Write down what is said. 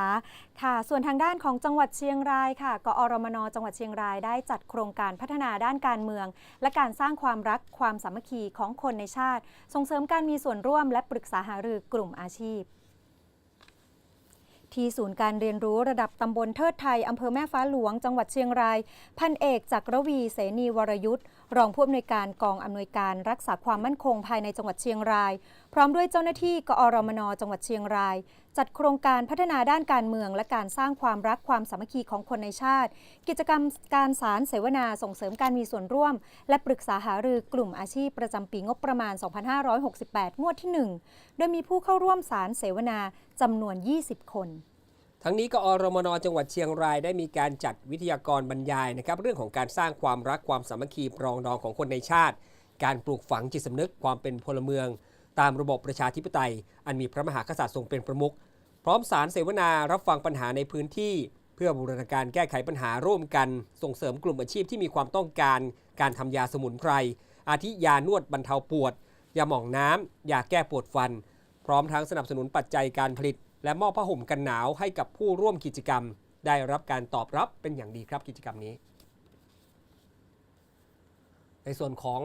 ค่ะค่ะ ส่วนทางด้านของจังหวัดเชียงรายค่ะ กอรมน จังหวัดเชียงรายได้จัดโครงการพัฒนาด้านการเมือง และการสร้างความรักความสามัคคีของคนในชาติ ส่งเสริมการมีส่วนร่วมและปรึกษาหารือกลุ่มอาชีพ ที่ศูนย์การเรียนรู้ระดับตำบลเทิดไทยอำเภอแม่ฟ้าหลวง จังหวัดเชียงราย พันเอกจักรวีเสนีวรยุทธ์รองผู้อำนวยการกองอำนวยการรักษาความมั่นคงภายในจังหวัดเชียงราย พร้อมด้วยเจ้าหน้าที่กอรมนจังหวัดเชียงราย จัดโครงการพัฒนาด้านการเมือง และการสร้างความรักความสามัคคีของคนในชาติ กิจกรรมการสารเสวนาส่งเสริมการมีส่วนร่วม และปรึกษาหารือกลุ่มอาชีพประจำปีงบประมาณ 2568 งวดที่ 1 โดยมีผู้เข้าร่วมสารเสวนาจำนวน 20 คน ทั้งนี้กอรมนจังหวัดเชียงรายได้มีการจัดวิทยากรบรรยายนะครับเรื่องของการสร้างความรักความสามัคคีปรองดองของคนในชาติ การปลูกฝังจิตสำนึกความเป็นพลเมือง ตามระบบประชาธิปไตย อันมีพระมหากษัตริย์ทรงเป็นประมุขพร้อมสารเสวนารับฟังปัญหาในพื้นที่ เพื่อบูรณาการแก้ไขปัญหาร่วมกัน ส่งเสริมกลุ่มอาชีพที่มีความต้องการ การทำยาสมุนไพรอาทิยานวดบรรเทาปวดยาหม่องน้ำยาแก้ปวดฟัน พร้อมทั้งสนับสนุนปัจจัยการผลิต และมอบผ้าห่มกันหนาวให้กับผู้ร่วมกิจกรรม ได้รับการตอบรับเป็นอย่างดีครับกิจกรรมนี้ ในส่วนของ